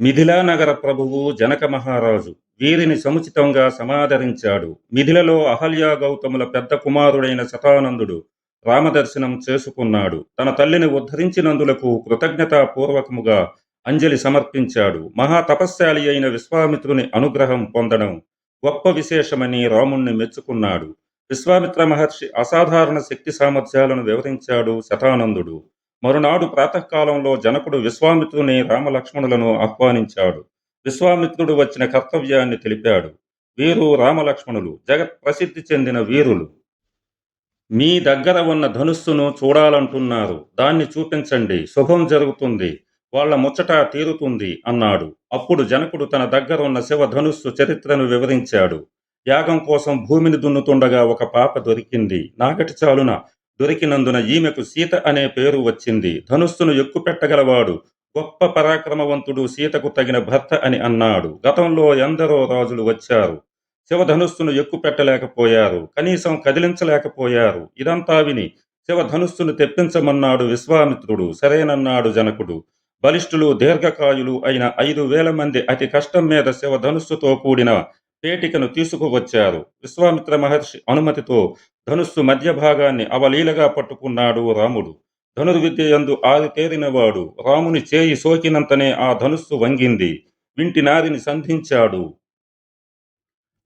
మిథిలా నగర ప్రభువు జనక మహారాజు వీరిని సముచితంగా సమాదరించాడు. మిథిలలో అహల్యా గౌతముల పెద్ద కుమారుడైన శతానందుడు రామదర్శనం చేసుకున్నాడు. తన తల్లిని ఉద్ధరించినందులకు కృతజ్ఞతాపూర్వకముగా అంజలి సమర్పించాడు. మహాతపస్శాలి అయిన విశ్వామిత్రుని అనుగ్రహం పొందడం గొప్ప విశేషమని రాముణ్ణి మెచ్చుకున్నాడు. విశ్వామిత్ర మహర్షి అసాధారణ శక్తి సామర్థ్యాలను వివరించాడు శతానందుడు. మరునాడు ప్రాతకాలంలో జనకుడు విశ్వామిత్రుని రామలక్ష్మణులను ఆహ్వానించాడు. విశ్వామిత్రుడు వచ్చిన కర్తవ్యాన్ని తెలిపాడు. వీరు రామలక్ష్మణులు జగత్ ప్రసిద్ధి చెందిన వీరులు. మీ దగ్గర ఉన్న ధనుస్సును చూడాలంటున్నారు. దాన్ని చూపించండి. శుభం జరుగుతుంది. వాళ్ళ ముచ్చట తీరుతుంది అన్నాడు. అప్పుడు జనకుడు తన దగ్గర ఉన్న శివ ధనుస్సు చరిత్రను వివరించాడు. యాగం కోసం భూమిని దున్నుతుండగా ఒక పాప దొరికింది. నాగటి చాలున దొరికినందున ఈమెకు సీత అనే పేరు వచ్చింది. ధనుస్సును ఎక్కుపెట్టగలవాడు గొప్ప పరాక్రమవంతుడు సీతకు తగిన భర్త అని అన్నాడు. గతంలో ఎందరో రాజులు వచ్చారు. శివధనుస్సును ఎక్కుపెట్టలేకపోయారు కనీసం కదిలించలేకపోయారు. ఇదంతా విని శివధనుస్సును తెప్పించమన్నాడు విశ్వామిత్రుడు. సరేనన్నాడు జనకుడు. బలిష్ఠులు దీర్ఘకాయులు అయిన ఐదు వేల మంది అతి కష్టం మీద శివధనుస్సుతో కూడిన పేటికను తీసుకువచ్చారు. విశ్వామిత్ర మహర్షి అనుమతితో ధనుస్సు మధ్య భాగాన్ని అవలీలగా పట్టుకున్నాడు రాముడు. ధనుర్విద్య యందు ఆరితేరినవాడు రాముని చేయి సోకినంతనే ఆ ధనుస్సు వంగింది. వింటి నారిని సంధించాడు.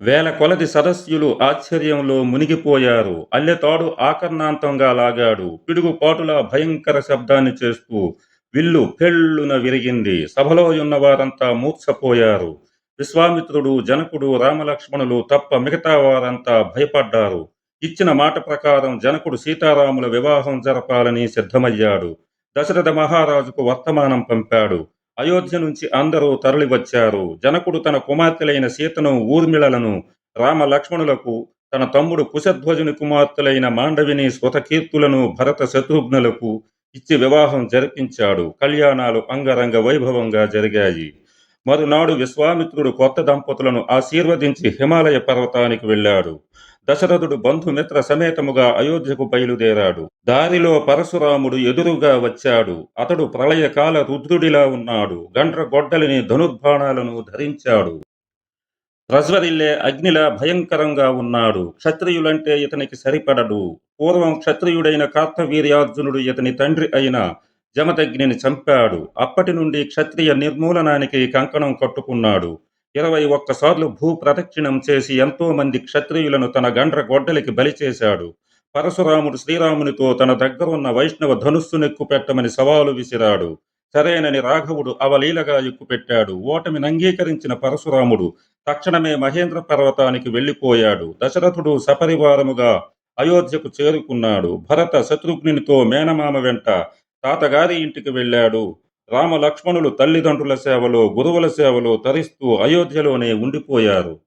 వేల కొలది సదస్యులు ఆశ్చర్యంలో మునిగిపోయారు. అల్లెతాడు ఆకర్ణాంతంగా లాగాడు. పిడుగుపాటులా భయంకర శబ్దాన్ని చేస్తూ విల్లు పెళ్ళున విరిగింది. సభలో ఉన్న వారంతా మూర్ఛపోయారు. విశ్వామిత్రుడు జనకుడు రామలక్ష్మణులు తప్ప మిగతా వారంతా భయపడ్డారు. ఇచ్చిన మాట ప్రకారం జనకుడు సీతారాముల వివాహం జరపాలని సిద్ధమయ్యాడు. దశరథ మహారాజుకు వర్తమానం పంపాడు. అయోధ్య నుంచి అందరూ తరలివచ్చారు. జనకుడు తన కుమార్తెలైన సీతను ఊర్మిళలను రామ లక్ష్మణులకు తన తమ్ముడు కుశధ్వజుని కుమార్తెలైన మాండవిని స్వతకీర్తులను భరత శత్రుఘ్నులకు ఇచ్చి వివాహం జరిపించాడు. కళ్యాణాలు అంగరంగ వైభవంగా జరిగాయి. మరునాడు విశ్వామిత్రుడు కొత్త దంపతులను ఆశీర్వదించి హిమాలయ పర్వతానికి వెళ్ళాడు. దశరథుడు బంధుమిత్ర సమేతముగా అయోధ్యకు బయలుదేరాడు. దారిలో పరశురాముడు ఎదురుగా వచ్చాడు. అతడు ప్రళయకాల రుద్రుడిలా ఉన్నాడు. గండ్ర గొడ్డలిని ధనుర్బాణాలను ధరించాడు. ప్రజ్వరిల్లే అగ్నిలా భయంకరంగా ఉన్నాడు. క్షత్రియులంటే ఇతనికి సరిపడడు పూర్వం క్షత్రియుడైన కార్తవీర్యార్జునుడు ఇతని తండ్రి అయిన జమదగ్నిని చంపాడు. అప్పటి నుండి క్షత్రియ నిర్మూలనానికి కంకణం కట్టుకున్నాడు. ఇరవై ఒక్కసార్లు భూ ప్రదక్షిణం చేసి ఎంతో మంది క్షత్రియులను తన గండ్ర గొడ్డలికి బలి చేశాడు. పరశురాముడు శ్రీరామునితో తన దగ్గరున్న వైష్ణవ ధనుస్సునెక్కు ఎక్కుపెట్టమని సవాలు విసిరాడు. సరేనని రాఘవుడు అవలీలగా ఎక్కుపెట్టాడు. ఓటమిని అంగీకరించిన పరశురాముడు తక్షణమే మహేంద్ర పర్వతానికి వెళ్ళిపోయాడు. దశరథుడు సపరివారముగా అయోధ్యకు చేరుకున్నాడు. భరత శత్రుఘ్నితో మేనమామ వెంట తాతగారి ఇంటికి వెళ్ళాడు. రామ లక్ష్మణులు తల్లిదండ్రుల సేవలో గురువుల సేవలో తరిస్తూ అయోధ్యలోనే ఉండిపోయారు.